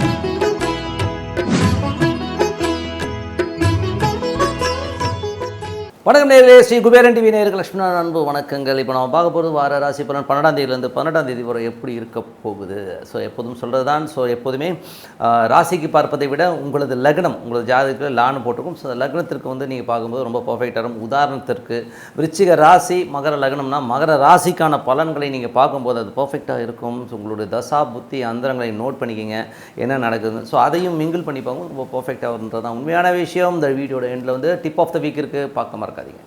Thank you. வணக்கம் நேர்களே Sri Kuberan TV நேர்கள் லட்சுமணன் அன்பு வணக்கங்கள். இப்போ நம்ம பார்க்க போகிறது வார ராசி பலன் பன்னெண்டாம் தேதியிலேருந்து பன்னெண்டாம் தேதி வரை எப்படி இருக்க போகுது? ஸோ எப்போதும் சொல்கிறது தான் ஸோ எப்போதுமே ராசிக்கு பார்ப்பதை விட உங்களது லக்னம் உங்களது ஜாதகத்தில் லான்னு போட்டுக்கும் ஸோ லக்னத்திற்கு வந்து நீங்கள் பார்க்கும்போது ரொம்ப பர்ஃபெக்டாக இருக்கும் உதாரணத்திற்கு விருச்சிக ராசி மகர லக்னம்னா மகர ராசிக்கான பலன்களை நீங்கள் பார்க்கும்போது அது பர்ஃபெக்டாக இருக்கும். ஸோ உங்களுடைய தசா புத்தி அந்தரங்களை நோட் பண்ணிக்கிங்க என்ன நடக்குது ஸோ அதையும் மிங்கிள் பண்ணி பார்க்கும் ரொம்ப பர்ஃபெக்டாக வருன்றது தான் உண்மையான விஷயம் இந்த வீடியோட எண்டில் வந்து டிப் ஆஃப் த வீக் இருக்குது பார்க்க மறக்காதீங்க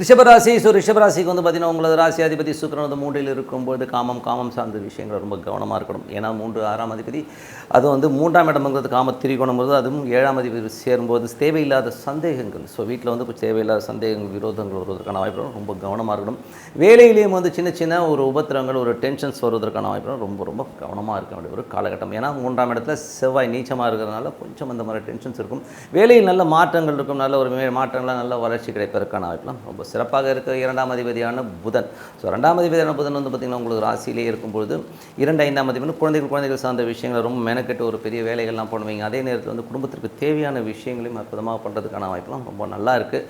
ரிஷபராசி ஸோ ரிஷபராசிக்கு வந்து பார்த்தீங்கன்னா உங்களது ராசி அதிபதி சுக்கிரன் வந்து மூன்றில் இருக்கும்போது காமம் காமம் சார்ந்த விஷயங்கள் ரொம்ப கவனமாக இருக்கணும். ஏன்னா மூன்று ஆறாம் அதிபதி அது வந்து மூன்றாம் இடம்ங்கிறது காம திரிகோணம் போது அதுவும் ஏழாம் அதிபதி சேரும்போது தேவையில்லாத சந்தேகங்கள். ஸோ வீட்டில் வந்து இப்போ தேவையில்லாத சந்தேகங்கள் விரோதங்கள் வருவதற்கான வாய்ப்பு ரொம்ப கவனமாக இருக்கணும். வேலையிலேயும் வந்து சின்ன சின்ன ஒரு உபத்திரங்கள் ஒரு டென்ஷன்ஸ் வருவதற்கான வாய்ப்பு ரொம்ப ரொம்ப கவனமாக இருக்க வேண்டிய ஒரு காலகட்டம். ஏன்னா மூன்றாம் இடத்துல செவ்வாய் நீச்சமாக இருக்கிறதுனால கொஞ்சம் அந்த மாதிரி டென்ஷன்ஸ் இருக்கும். வேலையில் நல்ல மாற்றங்கள் இருக்கும் நல்ல ஒரு மாற்றங்களாக நல்ல வளர்ச்சி கிடைப்பதற்கான வாய்ப்புலாம் ரொம்ப சிறப்பாக இருக்க இரண்டாம் அதிபதியான புதன். ஸோ ரெண்டாம் அதிபதியான புதன் வந்து பார்த்திங்கன்னா உங்களுக்கு ராசியிலே இருக்கும்பொழுது இரண்டு ஐந்தாம் அதிபதி குழந்தைகள் குழந்தைகள் சார்ந்த விஷயங்களை ரொம்ப மெனக்கெட்டு ஒரு பெரிய வேலைகள்லாம் பண்ணுவீங்க. அதே நேரத்தில் வந்து குடும்பத்திற்கு தேவையான விஷயங்களையும் அற்புதமாக பண்ணுறதுக்கான வாய்ப்புலாம் ரொம்ப நல்லா இருக்குது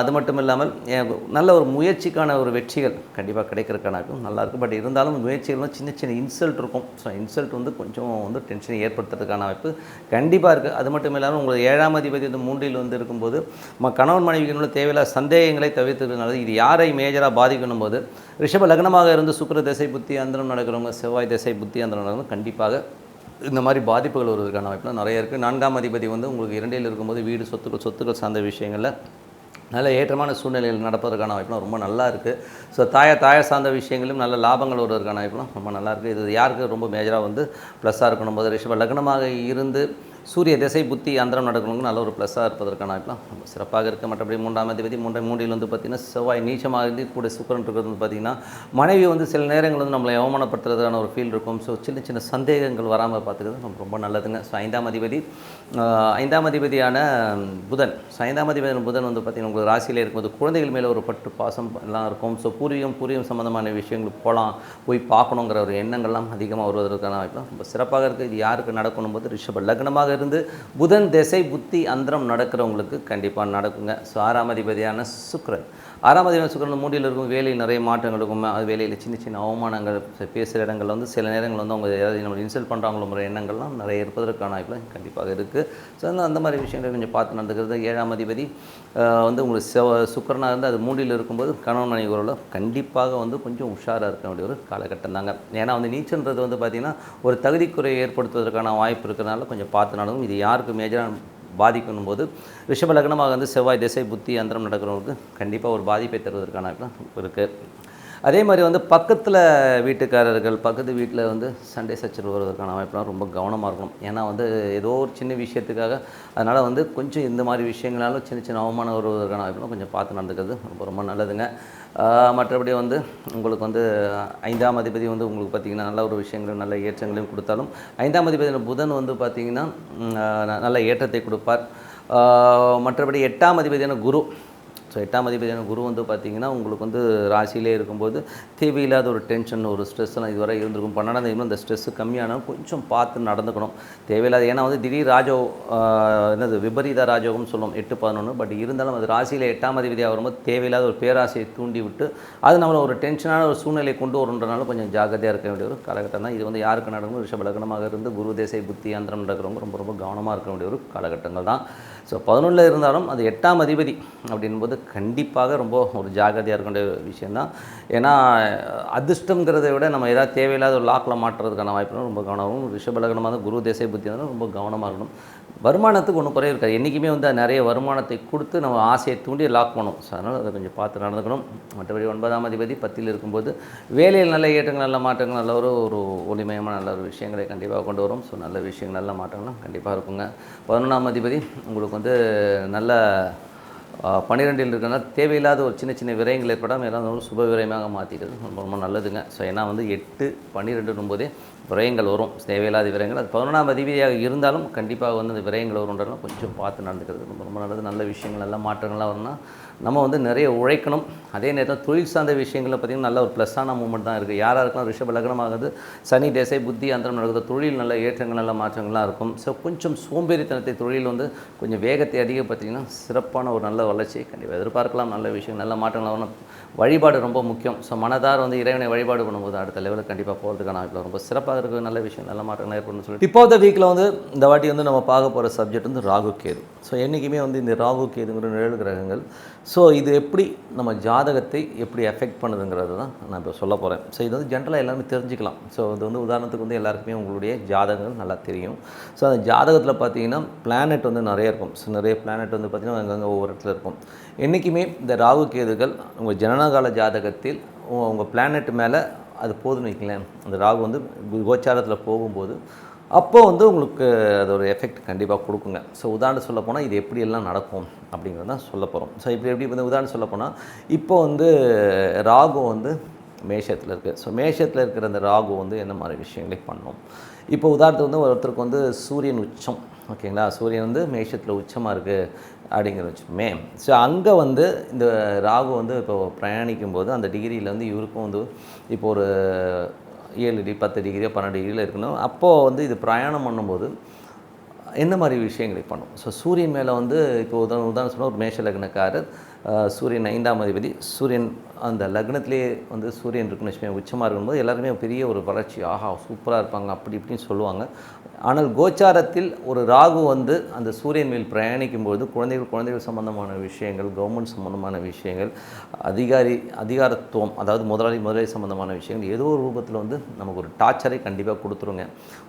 அது மட்டும் இல்லாமல் நல்ல ஒரு முயற்சிக்கான ஒரு வெற்றிகள் கண்டிப்பாக கிடைக்கிறக்கானாக்கும் நல்லாயிருக்கும் பட் இருந்தாலும் முயற்சிகள்லாம் சின்ன சின்ன இன்சல்ட் இருக்கும். ஸோ இன்சல்ட் வந்து கொஞ்சம் வந்து டென்ஷனை ஏற்படுத்துறதுக்கான வாய்ப்பு கண்டிப்பாக இருக்குது அது மட்டும் இல்லாமல் உங்களுக்கு ஏழாம் அதிபதி வந்து மூன்றில் வந்து இருக்கும்போது ம கணவன் மனைவிகளோட தேவையில்லாத சந்தேகங்கள் தவிர்த்துக்கிறதுனால இது யாரை மேஜராக பாதிக்கணும் போது ரிஷப லக்னமாக இருந்து சுக்கர திசை புத்தி அந்தரம் நடக்கிறவங்க செவ்வாய் திசை புத்தி அந்தரம் நடக்கிறவங்க கண்டிப்பாக இந்த மாதிரி பாதிப்புகள் வருவதற்கான வாய்ப்புலாம் நிறைய இருக்குது நான்காம் அதிபதி வந்து உங்களுக்கு இரண்டில் இருக்கும்போது வீடு சொத்துக்கள் சொத்துக்கள் சார்ந்த விஷயங்களில் நல்ல ஏற்றமான சூழ்நிலையில் நடப்பதற்கான வாய்ப்புலாம் ரொம்ப நல்லா இருக்குது ஸோ தாய தாய சார்ந்த விஷயங்களும் நல்ல லாபங்கள் வருவதற்கான வாய்ப்புலாம் ரொம்ப நல்லா இருக்குது இது யாருக்கு ரொம்ப மேஜராக வந்து ப்ளஸ்ஸாக இருக்கணும் போது ரிஷப லக்னமாக இருந்து சூரிய திசை புத்தி அந்தரம் நடக்கணுங்க நல்ல ஒரு ப்ளஸ்ஸாக இருப்பதற்கான வாய்ப்புலாம் ரொம்ப சிறப்பாக இருக்குது மற்றபடி மூன்றாம் அதிபதி மூன்றை மூன்றில் வந்து பார்த்திங்கன்னா செவ்வாய் நீச்சமாக இருந்து கூட சுக்கரன் இருக்கிறது வந்து பார்த்திங்கன்னா மனைவி வந்து சில நேரங்கள் வந்து நம்மளை அவமானப்படுத்துறதுக்கான ஒரு ஃபீல் இருக்கும். ஸோ சின்ன சின்ன சந்தேகங்கள் வராமல் பார்த்துக்கிறது ரொம்ப ரொம்ப நல்லதுங்க. ஸோ ஐந்தாம் அதிபதி ஐந்தாம் அதிபதியான புதன் ஸோ ஐந்தாம் அதிபதியான புதன் வந்து பார்த்திங்கன்னா உங்களுக்கு ராசியில் இருக்கும்போது குழந்தைகள் மேலே ஒரு பட்டு பாசம் எல்லாம் இருக்கும். ஸோ பூர்வீகம் பூர்வீகம் சம்மந்தமான விஷயங்கள் போகலாம் போய் பார்க்கணுங்கிற ஒரு எண்ணங்கள்லாம் அதிகமாக வருவதற்கான வாய்ப்புலாம் ரொம்ப சிறப்பாக இருக்குது இது யாருக்கு நடக்கணும் போது ரிஷப லக்னமாக இருந்து புதன் திசை புத்தி அந்தரம் நடக்கிறவங்களுக்கு கண்டிப்பாக நடக்குங்க. ஸோ ஆறாம் அதிபதியான சுக்ரன் ஆறாம் அதிபதியான சுக்கிரன் மூடியில் இருக்கும் வேலையில் நிறைய மாற்றங்கள் இருக்கும். அது வேலையில் சின்ன சின்ன அவமானங்கள் பேசுகிற இடங்கள் வந்து சில நேரங்கள் வந்து அவங்க ஏதாவது நம்ம இன்சல்ட் பண்ணுறாங்களோங்கிற எண்ணங்கள்லாம் நிறைய இருப்பதற்கான வாய்ப்புலாம் கண்டிப்பாக இருக்குது ஸோ அந்த அந்த மாதிரி விஷயங்கள் கொஞ்சம் பார்த்து நடந்துக்கிறது. ஏழாம் அதிபதி வந்து உங்களுக்கு செவ சுக்கரனாக இருந்து அது மூடியில் இருக்கும்போது கணவன் மனைவி உறவுல கண்டிப்பாக வந்து கொஞ்சம் உஷாராக இருக்க வேண்டிய ஒரு காலகட்டம் தாங்க. ஏன்னா வந்து நீச்சல்ன்றது வந்து பார்த்திங்கன்னா ஒரு தகுதிக்குறையை ஏற்படுத்துவதற்கான வாய்ப்பு இருக்கிறனால கொஞ்சம் பார்த்து ஆனாலும் இது யாருக்கு மேஜராக பாதிக்கணும் போது ரிஷப லக்னமாக வந்து செவ்வாய் திசை புத்தி அந்தரம் நடக்கிறவங்களுக்கு கண்டிப்பாக ஒரு பாதிப்பை தருவதற்கான இருக்குது அதே மாதிரி வந்து பக்கத்தில் வீட்டுக்காரர்கள் பக்கத்து வீட்டில் வந்து சண்டை சச்சரவு வருவதற்கான வாய்ப்புலாம் ரொம்ப கவனமாக இருக்கணும். ஏன்னா வந்து ஏதோ ஒரு சின்ன விஷயத்துக்காக அதனால் வந்து கொஞ்சம் இந்த மாதிரி விஷயங்களாலும் சின்ன சின்ன அவமானம் வருவதற்கான வாய்ப்புலாம் கொஞ்சம் பார்த்து நடந்துக்கிறது ரொம்ப ரொம்ப நல்லதுங்க. மற்றபடி வந்து உங்களுக்கு வந்து ஐந்தாம் அதிபதி வந்து உங்களுக்கு பார்த்திங்கன்னா நல்ல ஒரு விஷயங்களும் நல்ல ஏற்றங்களையும் கொடுத்தாலும் ஐந்தாம் அதிபதி புதன் வந்து பார்த்திங்கன்னா நல்ல ஏற்றத்தை கொடுப்பார். மற்றபடி எட்டாம் அதிபதியான குரு ஸோ எட்டாம் அதிபதியான குரு வந்து பார்த்திங்கன்னா உங்களுக்கு வந்து ராசியிலே இருக்கும்போது தேவையில்லாத ஒரு டென்ஷன் ஒரு ஸ்ட்ரெஸ்லாம் இதுவரை இருந்திருக்கும். பன்னெண்டாம் தேதி அந்த ஸ்ட்ரெஸ்ஸு கம்மியான கொஞ்சம் பார்த்து நடந்துக்கணும். தேவையில்லாத ஏன்னா வந்து திடீர் ராஜோ என்னது விபரீத ராஜோகம் சொல்லுவோம் எட்டு பதினொன்று பட் இருந்தாலும் அது ராசியில் எட்டாம் அதிபதியாக வரும்போது தேவையில்லாத ஒரு பேராசையை தூண்டி விட்டு அது நம்மளை ஒரு டென்ஷனான ஒரு சூழ்நிலையை கொண்டு வருன்றனால கொஞ்சம் ஜாக்கிரதையாக இருக்க வேண்டிய ஒரு காலகட்டம் தான். இது வந்து யாருக்கு நடக்கும் ரிஷப லக்னமாக இருந்து குரு தேசை புத்தி அந்தரம் நடக்கிறவங்க ரொம்ப ரொம்ப கவனமாக இருக்க வேண்டிய ஒரு காலகட்டங்கள் தான். ஸோ பதினொன்றில் இருந்தாலும் அது எட்டாம் அதிபதி அப்படின்போது கண்டிப்பாக ரொம்ப ஒரு ஜாக்கிரதையாக இருக்கின்ற விஷயந்தான் ஏன்னா அதிர்ஷ்டங்கிறத விட நம்ம ஏதாவது தேவையில்லாத ஒரு லாக்கில் மாட்டுறதுக்கான வாய்ப்பு ரொம்ப கவனமாகவும் ரிஷபலகனமாக தான் குரு தேசிய புத்தி ரொம்ப கவனமாக இருக்கணும். வருமானத்துக்கு ஒன்றும் குறைய இருக்காது. என்றைக்குமே வந்து நிறைய வருமானத்தை கொடுத்து நம்ம ஆசையை தூண்டி லாக் பண்ணணும். ஸோ அதனால் அதை கொஞ்சம் பார்த்து நடந்துக்கணும். மற்றபடி ஒன்பதாம் அதிபதி பத்தில் இருக்கும்போது வேலையில் நல்ல ஏற்றங்கள் நல்ல மாற்றங்கள் நல்ல ஒரு ஒரு ஒளிமயமான நல்ல ஒரு விஷயங்களை கண்டிப்பாக கொண்டு வரும். ஸோ நல்ல விஷயங்கள் நல்ல மாற்றங்களும் கண்டிப்பாக இருக்குங்க. பதினொன்றாம் அதிபதி உங்களுக்கு வந்து நல்ல பன்னிரெண்டில் இருக்கிறனால தேவையில்லாத ஒரு சின்ன சின்ன விரயங்கள் ஏற்படாமல் எல்லாம் இருந்தாலும் சுப விரயமாக மாற்றிடுது ரொம்ப ரொம்ப நல்லதுங்க. ஸோ ஏன்னா வந்து எட்டு பன்னிரெண்டுன்னும் போதே விரயங்கள் வரும். தேவையில்லாத விரயங்கள். அது பதினொன்றாம் அதிபதியாக இருந்தாலும் கண்டிப்பாக வந்து அந்த விரயங்கள் வரும்ன்றதுலாம் கொஞ்சம் பார்த்து நடந்துக்கிறது. ரொம்ப ரொம்ப நல்லது. நல்ல விஷயங்கள் நல்ல மாற்றங்கள்லாம் வரும்னா நம்ம வந்து நிறைய உழைக்கணும். அதே நேரத்தில் தொழில் சார்ந்த விஷயங்களில் பார்த்திங்கன்னா நல்ல ஒரு ப்ளஸ்ஸான மூமெண்ட் தான் இருக்குது யாராக இருக்கலாம் ரிஷப லக்னமாகுது சனி தேசை புத்தி அந்தரம் நடக்குது. தொழில் நல்ல ஏற்றங்கள் நல்ல மாற்றங்கள்லாம் இருக்கும். ஸோ கொஞ்சம் சோம்பேறித்தனத்தை தொழில் வந்து கொஞ்சம் வேகத்தை அதிகப்படுத்திங்கன்னா சிறப்பான ஒரு நல்ல வளர்ச்சி கண்டிப்பாக எதிர்பார்க்கலாம். நல்ல விஷயம் நல்ல மாற்றங்கள் வரணும் வழிபாடு ரொம்ப முக்கியம். ஸோ மனதார் வந்து இறைவனை வழிபாடு பண்ணும்போது அடுத்த லெவலில் கண்டிப்பாக போகிறதுக்கான இப்போ ரொம்ப சிறப்பாக இருக்க. நல்ல விஷயம் நல்ல மாற்றங்கள் ஏற்படும் சொல்லி இப்போ இந்த வீக்கில் வந்து இந்த வாட்டி வந்து நம்ம பார்க்க போகிற சப்ஜெக்ட் வந்து ராகு கேது. ஸோ என்றைக்குமே வந்து இந்த ராகு கேதுங்கிற நிழல் கிரகங்கள் ஸோ இது எப்படி நம்ம ஜாதகத்தை எப்படி எஃபெக்ட் பண்ணுதுங்கிறது தான் நான் இப்போ சொல்ல போகிறேன் ஸோ இது வந்து ஜென்ரலாக எல்லாருமே தெரிஞ்சுக்கலாம். ஸோ இது வந்து உதாரணத்துக்கு வந்து எல்லாருக்குமே உங்களுடைய ஜாதகங்கள் நல்லா தெரியும். ஸோ அந்த ஜாதகத்தில் பார்த்தீங்கன்னா பிளானட் வந்து நிறைய இருக்கும். ஸோ நிறைய பிளானட் வந்து பார்த்திங்கன்னா அங்கங்கே ஒவ்வொரு இடத்துல இருக்கும். என்றைக்குமே இந்த ராகு கேதுகள் உங்கள் ஜனனகால ஜாதகத்தில் உங்கள் பிளானட் மேலே அது போதுன்னு வைக்கலேன் அந்த ராகு வந்து கோச்சாரத்தில் போகும்போது அப்போ வந்து உங்களுக்கு அது ஒரு எஃபெக்ட் கண்டிப்பாக கொடுக்குங்க. ஸோ உதாரணம் சொல்ல போனால் இது எப்படியெல்லாம் நடக்கும் அப்படிங்கிறது தான் சொல்ல போகிறோம் ஸோ இப்படி எப்படி வந்து உதாரணம் சொல்ல போனால் இப்போ வந்து ராகு வந்து மேஷத்தில் இருக்குது ஸோ மேஷத்தில் இருக்கிற அந்த ராகு வந்து என்ன மாதிரி விஷயங்களை பண்ணும்? இப்போ உதாரணத்துக்கு வந்து ஒருத்தருக்கு வந்து சூரியன் உச்சம். ஓகேங்களா சூரியன் வந்து மேஷத்தில் உச்சமாக இருக்குது அப்படிங்கிற வச்சுமே ஸோ அங்கே வந்து இந்த ராகு வந்து இப்போ பிரயாணிக்கும் போது அந்த டிகிரியில் வந்து இவருக்கும் வந்து இப்போ ஒரு ஏழு டிகிரி பத்து டிகிரியோ பன்னெண்டு டிகிரியில் இருக்கணும். அப்போது வந்து இது பிரயாணம் பண்ணும்போது என்ன மாதிரி விஷயங்களை பண்ணும்? ஸோ சூரியன் மேலே வந்து இப்போ உதாரணம் உதாரணம் சொன்னால் ஒரு மேஷ லக்னக்காரர் சூரியன் ஐந்தாம் அதிபதி சூரியன் அந்த லக்னத்திலேயே வந்து சூரியன் இருக்குன்னு வச்சுக்கோங்க உச்சமாக இருக்கும்போது எல்லாருமே பெரிய ஒரு வளர்ச்சி. ஆஹா சூப்பராக இருப்பாங்க அப்படி இப்படின்னு சொல்லுவாங்க. ஆனால் கோச்சாரத்தில் ஒரு ராகு வந்து அந்த சூரியன் மேல் பிரயாணிக்கும்போது குழந்தைகள் குழந்தைகள் சம்பந்தமான விஷயங்கள் கவர்மெண்ட் சம்பந்தமான விஷயங்கள் அதிகாரி அதிகாரத்துவம் அதாவது முதலாளி முதலாளி சம்பந்தமான விஷயங்கள் ஏதோ ஒரு ரூபத்தில் வந்து நமக்கு ஒரு டார்ச்சரை கண்டிப்பாக கொடுத்துருங்க.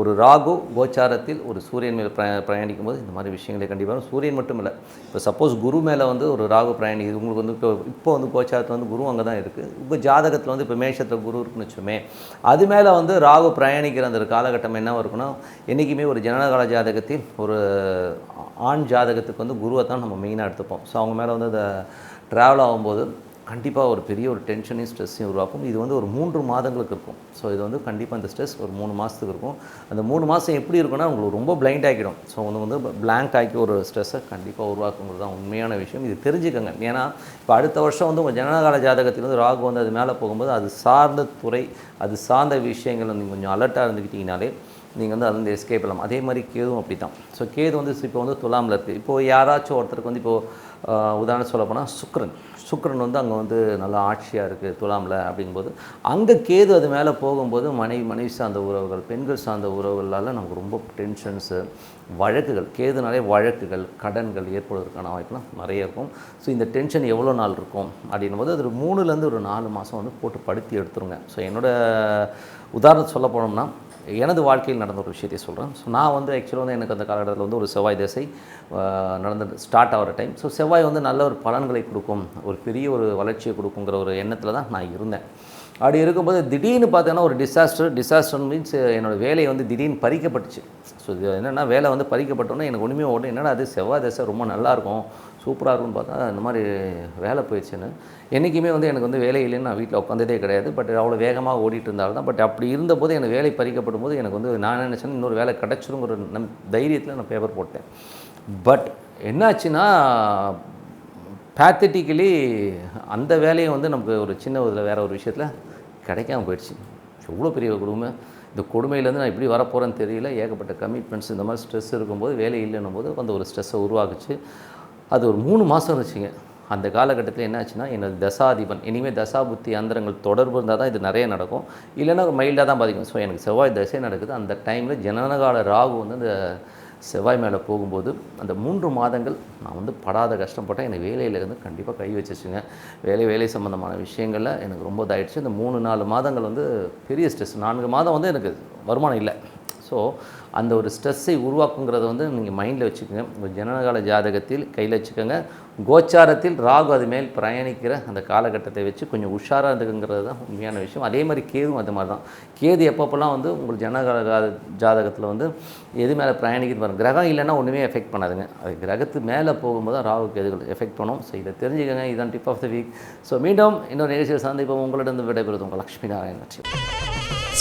ஒரு ராகு கோச்சாரத்தில் ஒரு சூரியன் மேல் பிரயா பிரயாணிக்கும் போது இந்த மாதிரி விஷயங்களை கண்டிப்பாக சூரியன் மட்டும் இல்லை இப்போ சப்போஸ் குரு மேலே வந்து ஒரு ராகு பிரயாணிக்குது உங்களுக்கு வந்து இப்போ இப்போ வந்து கோச்சாரத்தில் வந்து குரு அங்கே தான் இருக்குது உங்கள் ஜாதகத்தில் வந்து இப்போ மேஷத்தில் குரு இருக்குன்னு வச்சுமே அது மேலே வந்து ராகு பிரயாணிக்கிற அந்த ஒரு காலகட்டம் என்ன இருக்குன்னா என்றைக்குமே ஒரு ஜனனகால ஜாதகத்தில் ஒரு ஆண் ஜாதகத்துக்கு வந்து குருவை தான் நம்ம மெயினாக எடுத்துப்போம். ஸோ அவங்க மேலே வந்து அதை ட்ராவல் ஆகும்போது கண்டிப்பாக ஒரு பெரிய ஒரு டென்ஷனையும் ஸ்ட்ரெஸ்ஸையும் உருவாக்கும். இது வந்து ஒரு மூன்று மாதங்களுக்கு இருக்கும். ஸோ இது வந்து கண்டிப்பாக அந்த ஸ்ட்ரெஸ் ஒரு மூணு மாதத்துக்கு இருக்கும். அந்த மூணு மாதம் எப்படி இருக்குன்னா உங்களுக்கு ரொம்ப பிளைண்ட் ஆகிடும். ஸோ வந்து வந்து பிளாங்க் ஆக்கி ஒரு ஸ்ட்ரெஸ்ஸை கண்டிப்பாக உருவாக்குங்கிறது தான் உண்மையான விஷயம். இது தெரிஞ்சுக்கங்க. ஏன்னா இப்போ அடுத்த வருஷம் வந்து உங்கள் ஜனனகால ஜாதகத்தில் வந்து ராகு வந்து அது மேலே போகும்போது அது சார்ந்த துறை அது சார்ந்த விஷயங்கள் நீங்கள் கொஞ்சம் அலர்ட்டாக இருந்துக்கிட்டிங்கனாலே நீங்கள் வந்து அதுலேருந்து எஸ்கேப் பண்ணலாம். அதே மாதிரி கேதுவும் அப்படி தான் ஸோ கேது வந்து இப்போ வந்து துலாமில் இருக்குது இப்போது யாராச்சும் ஒருத்தருக்கு வந்து இப்போது உதாரணம் சொல்ல போனால் சுக்ரன் சுக்ரன் வந்து அங்கே வந்து நல்லா ஆட்சியாக இருக்குது துலாமில் அப்படிங்கும்போது அங்கே கேது அது மேலே போகும்போது மனைவி மனைவி சார்ந்த உறவுகள் பெண்கள் சார்ந்த உறவுகளால் நமக்கு ரொம்ப டென்ஷன்ஸு வழக்குகள். கேதுனாலே வழக்குகள் கடன்கள் ஏற்படுவதற்கான வாய்ப்புலாம் நிறைய இருக்கும். ஸோ இந்த டென்ஷன் எவ்வளோ நாள் இருக்கும் அப்படின்னும் போது அது ஒரு மூணுலேருந்து ஒரு நாலு மாதம் வந்து போட்டு படுத்தி எடுத்துருங்க. ஸோ என்னோட உதாரணம் சொல்ல போனோம்னா எனது வாழ்க்கையில் நடந்த ஒரு விஷயத்தை சொல்கிறேன் ஸோ நான் வந்து ஆக்சுவலாக வந்து எனக்கு அந்த காலகட்டத்தில் வந்து ஒரு செவ்வாய் திசை நடந்த ஸ்டார்ட் ஆகிற டைம் ஸோ செவ்வாய் வந்து நல்ல ஒரு பலன்களை கொடுக்கும் ஒரு பெரிய ஒரு வளர்ச்சியை கொடுக்குங்கிற ஒரு எண்ணத்தில் தான் நான் இருந்தேன். அப்படி இருக்கும்போது திடீர்னு பார்த்தீங்கன்னா ஒரு டிசாஸ்டர் டிசாஸ்டர் மீன்ஸ் என்னோடய வேலையை வந்து திடீர்னு பறிக்கப்பட்டுச்சு. ஸோ இது என்னென்னா வேலை வந்து பறிக்கப்பட்டோன்னே எனக்கு ஒன்றுமே ஒன்று என்னடா அது செவ்வாய் தசை ரொம்ப நல்லாயிருக்கும் சூப்பராக இருக்கும்னு பார்த்தா இந்த மாதிரி வேலை போயிடுச்சுன்னு. என்றைக்குமே வந்து எனக்கு வந்து வேலை இல்லைன்னு நான் வீட்டில் உட்காந்ததே கிடையாது. பட் அவ்வளோ வேகமாக ஓடிட்டு இருந்தாலும் தான். பட் அப்படி இருந்தபோது எனக்கு வேலை பறிக்கப்படும் போது எனக்கு வந்து நான் நினச்சேன் இன்னொரு வேலை கிடச்சிருங்கிற நம் தைரியத்தில் நான் பேப்பர் போட்டேன். பட் என்னாச்சுன்னா பேத்தட்டிக்கலி அந்த வேலையை வந்து நமக்கு ஒரு சின்ன இதில் வேறு ஒரு விஷயத்தில் கிடைக்காம போயிடுச்சு. எவ்வளோ பெரிய கொடுமை. இந்த கொடுமையிலேருந்து நான் எப்படி வரப்போகிறேன்னு தெரியல. ஏகப்பட்ட கமிட்மெண்ட்ஸ் இந்த மாதிரி ஸ்ட்ரெஸ் இருக்கும்போது வேலை இல்லைன்னும் போது அந்த ஒரு ஸ்ட்ரெஸ்ஸை உருவாக்குச்சு. அது ஒரு மூணு மாதம் இருந்துச்சுங்க அந்த காலகட்டத்தில் என்னாச்சுன்னா என்னோட தசாதிபன் இனிமேல் தசா புத்தி அந்தரங்கள் தொடர்பு இருந்தால் தான் இது நிறைய நடக்கும். இல்லைன்னா மைல்டாக தான் பாதிக்கும். ஸோ எனக்கு செவ்வாய் தசை நடக்குது. அந்த டைமில் ஜனனகால ராகு வந்து அந்த செவ்வாய் மேலே போகும்போது அந்த மூன்று மாதங்கள் நான் வந்து படாத கஷ்டப்பட்டேன் எனக்கு வேலையிலேருந்து கண்டிப்பாக கை வச்சிச்சுங்க. வேலை வேலை சம்மந்தமான விஷயங்களில் எனக்கு ரொம்ப இதாயிடுச்சு. இந்த மூணு நாலு மாதங்கள் வந்து பெரிய ஸ்ட்ரெஸ் நான்கு மாதம் வந்து எனக்கு வருமானம் இல்லை. ஸோ அந்த ஒரு ஸ்ட்ரெஸ்ஸை உருவாக்குங்கிறத வந்து நீங்கள் மைண்டில் வச்சுக்கோங்க. உங்கள் ஜனனகால ஜாதகத்தில் கையில் வச்சுக்கோங்க. கோச்சாரத்தில் ராகு அது மேல் பிரயாணிக்கிற அந்த காலகட்டத்தை வச்சு கொஞ்சம் உஷாராக இருக்குங்கிறது தான் உண்மையான விஷயம். அதே மாதிரி கேதுவும் அது மாதிரி தான் கேது எப்பப்போல்லாம் வந்து உங்கள் ஜனகால ஜாதகத்தில் வந்து எது மேலே பிரயாணிக்கிறது பாருங்க. கிரகம் இல்லைன்னா ஒன்றுமே எஃபெக்ட் பண்ணாதுங்க. அது கிரகத்து மேலே போகும்போது தான் ராகு கேதுகள் எஃபெக்ட் பண்ணும். ஸோ இதை தெரிஞ்சுக்கோங்க. இதுதான் tip of the week so மீண்டும் இன்னொரு நிகழ்ச்சியில் சந்திப்போம். உங்களிடம் விடைபெறுவது உங்கள் லக்ஷ்மி நாராயண்